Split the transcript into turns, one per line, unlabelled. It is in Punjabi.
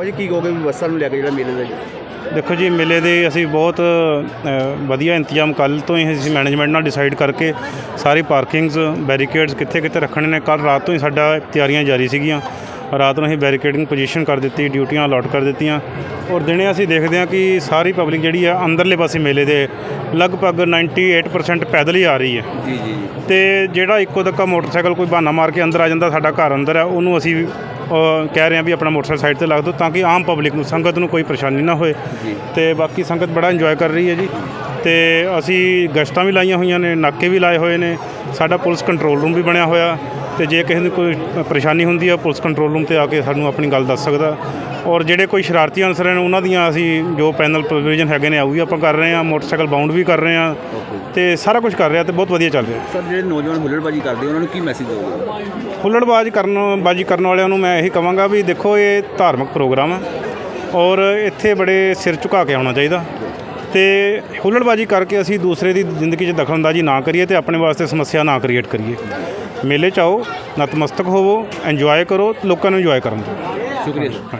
ਭਾਜੀ ਕੀ ਕਹੋਗੇ ਬੱਸਾਂ ਨੂੰ ਲੈ ਕੇ ਜਿਹੜਾ ਮੇਲੇ ਦਾ ਜੀ?
ਦੇਖੋ ਜੀ ਮੇਲੇ ਦੇ ਅਸੀਂ ਬਹੁਤ ਅ, ਵਧੀਆ ਇੰਤਜ਼ਾਮ ਕੱਲ ਤੋਂ ਹੀ ਅਸੀਂ ਮੈਨੇਜਮੈਂਟ ਨਾਲ ਡਿਸਾਈਡ ਕਰਕੇ ਸਾਰੀ ਪਾਰਕਿੰਗਸ ਬੈਰੀਕੇਡਸ ਕਿੱਥੇ ਕਿੱਥੇ ਰੱਖਣੇ ਨੇ। ਕੱਲ ਰਾਤ ਤੋਂ ਹੀ ਸਾਡਾ ਤਿਆਰੀਆਂ ਜਾਰੀ ਸੀਗੀਆਂ। ਰਾਤ ਨੂੰ ਅਸੀਂ ਬੈਰੀਕੇਡਿੰਗ ਪੋਜੀਸ਼ਨ ਕਰ ਦਿੱਤੀ ਡਿਊਟੀਆਂ ਅਲਾਟ ਕਰ ਦਿੱਤੀਆਂ। ਔਰ ਦਿਨੇ ਅਸੀਂ ਦੇਖਦੇ ਹਾਂ ਕਿ ਸਾਰੀ ਪਬਲਿਕ ਜਿਹੜੀ ਆ ਅੰਦਰਲੇ ਪਾਸੇ ਮੇਲੇ ਦੇ ਲਗਭਗ 98% ਪੈਦਲ ਹੀ ਆ ਰਹੀ ਹੈ।
ਜੀ ਜੀ
ਤੇ ਜਿਹੜਾ ਇੱਕੋ ਦੱਕਾ ਮੋਟਰਸਾਈਕਲ ਕੋਈ ਬਹਾਨਾ ਮਾਰ ਕੇ ਅੰਦਰ ਆ ਜਾਂਦਾ ਸਾਡਾ ਘਰ ਅੰਦਰ ਹੈ ਉਹਨੂੰ ਅਸੀਂ ਕਹਿ ਰਹੇ ਹਾਂ ਵੀ ਆਪਣਾ ਮੋਟਰਸਾਈਕਲ ਸਾਈਡ ਤੇ ਲਾ ਦਿਓ ਤਾਂ ਕਿ ਆਮ ਪਬਲਿਕ ਨੂੰ ਸੰਗਤ ਨੂੰ ਕੋਈ ਪਰੇਸ਼ਾਨੀ ਨਾ ਹੋਏ।
ਜੀ।
ਤੇ ਬਾਕੀ ਸੰਗਤ ਬੜਾ ਇੰਜੋਏ ਕਰ ਰਹੀ ਹੈ ਜੀ। ਤੇ ਅਸੀਂ ਗਸ਼ਤਾਂ ਵੀ ਲਾਈਆਂ ਹੋਈਆਂ ਨੇ ਨਾਕੇ ਵੀ ਲਾਏ ਹੋਏ ਨੇ। ਸਾਡਾ ਪੁਲਿਸ ਕੰਟਰੋਲ ਰੂਮ ਵੀ ਬਣਿਆ ਹੋਇਆ। ਤੇ ਜੇ ਕਿਸੇ ਨੂੰ ਕੋਈ ਪਰੇਸ਼ਾਨੀ ਹੁੰਦੀ ਆ ਪੁਲਿਸ ਕੰਟਰੋਲ ਰੂਮ ਤੇ ਆ ਕੇ ਸਾਨੂੰ ਆਪਣੀ ਗੱਲ ਦੱਸ ਸਕਦਾ। ਔਰ ਜਿਹੜੇ ਕੋਈ ਸ਼ਰਾਰਤੀ ਅਨਸਰ ਨੇ ਉਹਨਾਂ ਦੀਆਂ ਅਸੀਂ ਜੋ ਪੈਨਲ ਪ੍ਰੋਵੀਜ਼ਨ ਹੈਗੇ ਨੇ ਉਹ ਵੀ ਆਪਾਂ ਕਰ ਰਹੇ ਹਾਂ ਮੋਟਰਸਾਈਕਲ ਬਾਉਂਡ ਵੀ ਕਰ ਰਹੇ
ਓਕੇ
ਤੇ ਸਾਰਾ ਕੁਝ ਕਰ ਰਿਹਾ ਤੇ ਬਹੁਤ ਵਧੀਆ ਚੱਲ ਰਿਹਾ।
ਸਰ ਜਿਹੜੇ ਨੌਜਵਾਨ ਹੁੱਲੜਬਾਜੀ ਕਰਦੇ ਉਹਨਾਂ ਨੂੰ ਕੀ ਮੈਸੇਜ ਦਿਓਗੇ?
ਹੁੱਲੜਬਾਜ਼ ਕਰਨ ਬਾਜੀ ਕਰਨ ਵਾਲਿਆਂ ਨੂੰ ਮੈਂ ਇਹੀ ਕਹਾਂਗਾ ਵੀ ਦੇਖੋ ਇਹ ਧਾਰਮਿਕ ਪ੍ਰੋਗਰਾਮ ਹੈ ਔਰ ਇੱਥੇ ਬੜੇ ਸਿਰ ਝੁਕਾ ਕੇ ਆਉਣਾ ਚਾਹੀਦਾ। ਤੇ ਹੁੱਲੜਬਾਜੀ ਕਰਕੇ ਅਸੀਂ ਦੂਸਰੇ ਦੀ ਜ਼ਿੰਦਗੀ 'ਚ ਦਖਲਅੰਦਾਜ਼ੀ ਨਾ ਕਰੀਏ ਤੇ ਆਪਣੇ ਵਾਸਤੇ ਸਮੱਸਿਆ ਨਾ ਕ੍ਰੀਏਟ ਕਰੀਏ। ਮੇਲੇ 'ਚ ਆਓ ਨਤਮਸਤਕ ਹੋਵੋ ਇੰਜੋਏ ਕਰੋ ਲੋਕਾਂ ਨੂੰ ਇੰਜੋਏ ਕਰਨ ਦਿਓ।
ਸ਼ੁਕਰੀਆ।